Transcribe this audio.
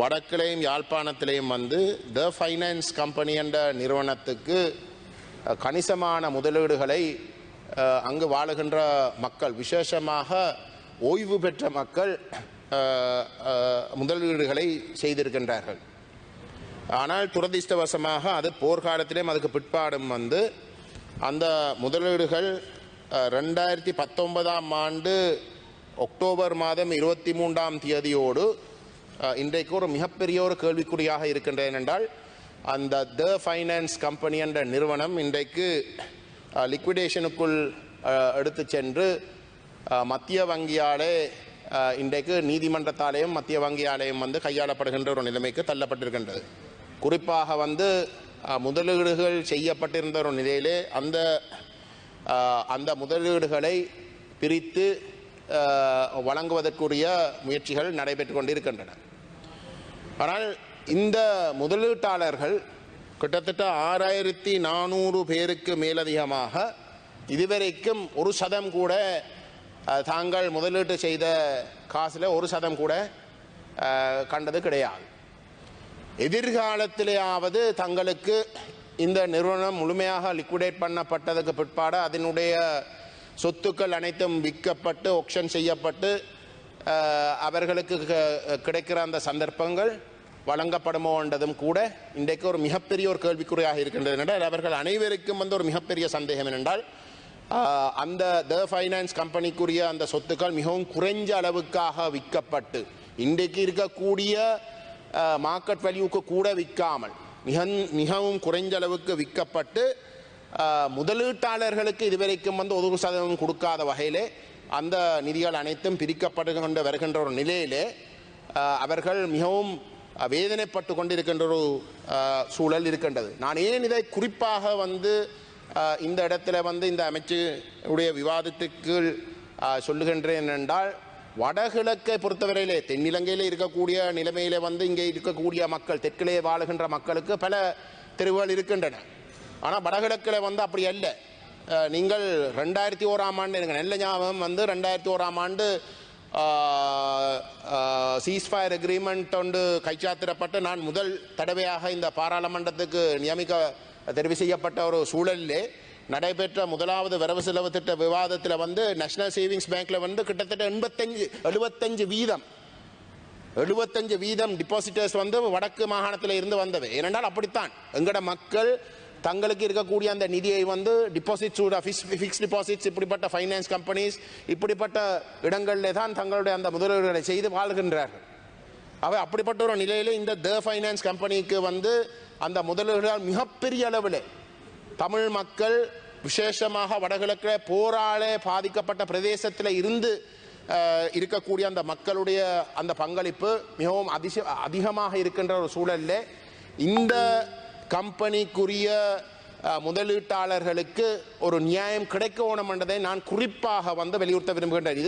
வடக்கிலையும் யாழ்ப்பாணத்திலையும் வந்து த finance company என்ற நிறுவனத்துக்கு கணிசமான முதலீடுகளை அங்கு வாழுகின்ற மக்கள் விசேஷமாக ஓய்வு பெற்ற மக்கள் முதலீடுகளை செய்திருக்கின்றார்கள். ஆனால் துரதிர்ஷ்டவசமாக அது போர்க்காலத்திலேயும் அதுக்கு பிற்பாடும் வந்து அந்த முதலீடுகள் ரெண்டாயிரத்தி பத்தொன்பதாம் ஆண்டு அக்டோபர் மாதம் இருபத்தி மூன்றாம் தேதியோடு இன்றைக்கு ஒரு மிகப்பெரிய ஒரு கேள்விக்குறியாக இருக்கின்றது ஏனென்றால் அந்த த ஃபைனான்ஸ் கம்பெனி என்ற நிறுவனம் இன்றைக்கு லிக்விடேஷனுக்குள் எடுத்து சென்று மத்திய வங்கியாலே இன்றைக்கு நீதிமன்றத்தாலேயும் மத்திய வங்கியாலேயும் வந்து கையாளப்படுகின்ற ஒரு நிலைமைக்கு தள்ளப்பட்டிருக்கின்றது. குறிப்பாக வந்து முதலீடுகள் செய்யப்பட்டிருந்த ஒரு நிலையிலே அந்த அந்த முதலீடுகளை பிரித்து வழங்குவதற்குரிய முயற்சிகள் நடைபெற்று கொண்டிருக்கின்றன. ஆனால் இந்த முதலீட்டாளர்கள் கிட்டத்தட்ட ஆறாயிரத்தி நானூறு பேருக்கு மேலதிகமாக இதுவரைக்கும் ஒரு சதம் கூட தாங்கள் முதலீட்டு செய்த காசில் ஒரு சதம் கூட கண்டது கிடையாது. எதிர்காலத்திலேயாவது தங்களுக்கு இந்த நிறுவனம் முழுமையாக லிக்விடேட் பண்ணப்பட்டதுக்கு பிற்பாடு அதனுடைய சொத்துக்கள் அனைத்தும் விற்கப்பட்டு ஒக்ஷன் செய்யப்பட்டு அவர்களுக்கு க- கிடைக்கிற அந்த சந்தர்ப்பங்கள் வழங்கப்படுமோன்றதும் கூட இன்றைக்கு ஒரு மிகப்பெரிய ஒரு கேள்விக்குறியாக இருக்கின்றது. என்றால் அவர்கள் அனைவருக்கும் வந்து ஒரு மிகப்பெரிய சந்தேகம் என்னென்றால் அந்த த ஃபைனான்ஸ் கம்பெனிக்குரிய அந்த சொத்துக்கள் மிகவும் குறைஞ்ச அளவுக்காக விற்கப்பட்டு இன்றைக்கு இருக்கக்கூடிய மார்க்கெட் வேல்யூக்கு கூட விற்காமல் மிக மிகவும் குறைஞ்ச அளவுக்கு விற்கப்பட்டு முதலீட்டாளர்களுக்கு இதுவரைக்கும் வந்து ஒதுக்கு சதவீதம் கொடுக்காத வகையிலே அந்த நிதிகள் அனைத்தும் பிரிக்கப்பட்டு கொண்டு வருகின்ற ஒரு நிலையிலே அவர்கள் மிகவும் வேதனைப்பட்டு கொண்டிருக்கின்ற ஒரு சூழல் இருக்கின்றது. நான் ஏன் இதை குறிப்பாக வந்து இந்த இடத்துல வந்து இந்த அமைச்சுடைய விவாதத்துக்கு சொல்லுகின்றேன் என்றால் வடகிழக்கை பொறுத்தவரையிலே தென்னிலங்கையில் இருக்கக்கூடிய நிலைமையிலே வந்து இங்கே இருக்கக்கூடிய மக்கள் தெற்கிலே வாழுகின்ற மக்களுக்கு பல தெருவுகள் இருக்கின்றன. ஆனால் வடகிழக்கில் வந்து அப்படி அல்ல. நீங்கள் ரெண்டாயிரத்தி ஓராம் ஆண்டு எனக்கு நல்ல ஞாபகம் வந்து ரெண்டாயிரத்தி ஓராம் ஆண்டு சீஸ்ஃபயர் அக்ரிமெண்ட் ஒன்று கைச்சாத்திடப்பட்டு நான் முதல் தடவையாக இந்த பாராளுமன்றத்துக்கு நியமிக்க தெரிவு செய்யப்பட்ட ஒரு சூழலிலே நடைபெற்ற முதலாவது வரவு செலவு திட்ட விவாதத்தில் வந்து நேஷனல் சேவிங்ஸ் பேங்க்ல வந்து கிட்டத்தட்ட எண்பத்தஞ்சு எழுபத்தஞ்சு வீதம் எழுபத்தஞ்சு வீதம் டிபாசிட்டர்ஸ் வந்து வடக்கு மாகாணத்தில் இருந்து வந்தது. ஏனென்றால் அப்படித்தான். எங்களோட மக்கள் தங்களுக்கு இருக்கக்கூடிய அந்த நிதியை வந்து டிபாசிட்ஸ் ஃபிக்ஸ் டிபாசிட்ஸ் இப்படிப்பட்ட ஃபைனான்ஸ் கம்பெனிஸ் இப்படிப்பட்ட இடங்களிலே தான் தங்களுடைய அந்த முதலீடுகளை செய்து வாழ்கின்றார்கள். அவை அப்படிப்பட்ட ஒரு நிலையில் இந்த த ஃபைனான்ஸ் கம்பெனிக்கு வந்து அந்த முதலீடுகள் மிகப்பெரிய அளவில் தமிழ் மக்கள் விசேஷமாக வடகிழக்கில் போராலே பாதிக்கப்பட்ட பிரதேசத்தில் இருந்து இருக்கக்கூடிய அந்த மக்களுடைய அந்த பங்களிப்பு மிகவும் அதிச அதிகமாக இருக்கின்ற ஒரு சூழலில் இந்த கம்பெனிக்குரிய முதலீட்டாளர்களுக்கு ஒரு நியாயம் கிடைக்க வேணும் என்றதை நான் குறிப்பாக வந்து வலியுறுத்த விரும்புகின்றேன். இது